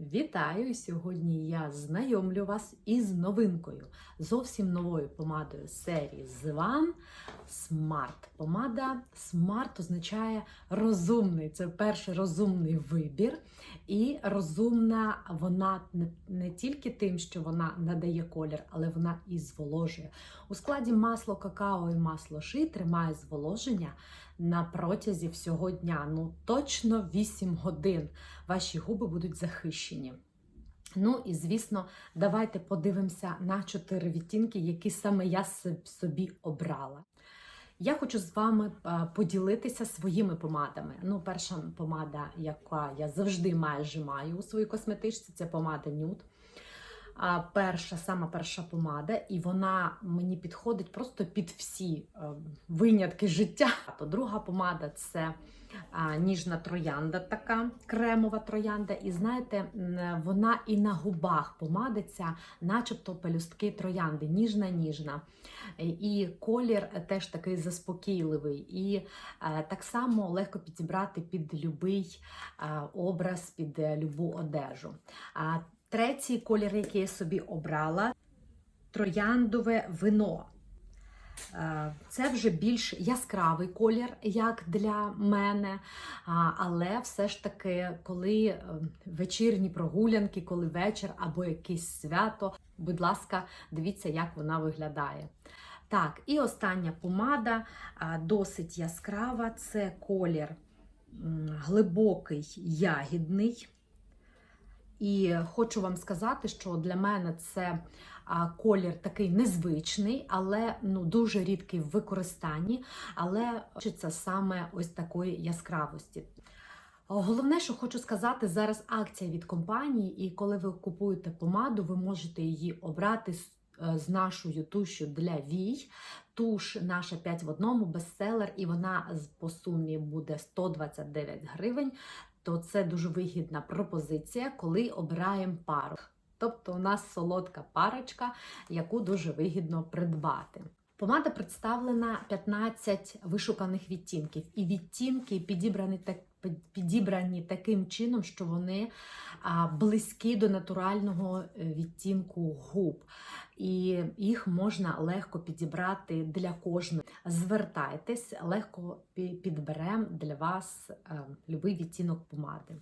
Вітаю! Сьогодні я знайомлю вас із новинкою, зовсім новою помадою серії Зван Smart. Помада Smart означає розумний. Це перший розумний вибір. І розумна вона не тільки тим, що вона надає колір, але вона і зволожує. У складі масло какао і масло ши тримає зволоження на протязі всього дня. Ну точно 8 годин ваші губи будуть захищені. Ну і звісно, давайте подивимося на чотири відтінки, які саме я собі обрала. Я хочу з вами е, поділитися своїми помадами. Ну, перша помада, яка я завжди майже маю у своїй косметичці, це помада Nude. А перша, сама перша помада, і вона мені підходить просто під всі е, винятки життя. То друга помада це ніжна троянда, така кремова троянда. І знаєте, вона і на губах помадиться, начебто пелюстки троянди, ніжна, ніжна. І колір теж такий заспокійливий. І е, так само легко підібрати під любий е, образ, під любу одежу. Третій колір, який я собі обрала, трояндове вино. Е, Це вже більш яскравий колір, як для мене. Але все ж таки, коли е, вечірні прогулянки, коли вечір або якесь свято, будь ласка, дивіться, як вона виглядає. Так, і остання помада досить яскрава. Це колір глибокий ягідний. І хочу вам сказати, що для мене це колір такий незвичний, але ну дуже рідкий в використанні. Але хочеться саме ось такої яскравості. Головне, що хочу сказати, зараз акція від компанії, і коли ви купуєте помаду, ви можете її обрати з, е, нашою тушю для вій. Туш наша 5 в одному бестселер, і вона по сумі буде 129 гривень. То це дуже вигідна пропозиція, коли обираємо пару. Тобто у нас солодка парочка, яку дуже вигідно придбати. Помада представлена 15 вишуканих відтінків, і відтінки підібрані так. Підібрані таким чином, що вони близькі до натурального е, відтінку губ, і їх можна легко підібрати для кожної. Звертайтесь, легко пі- підберемо для вас е, любий відтінок помади.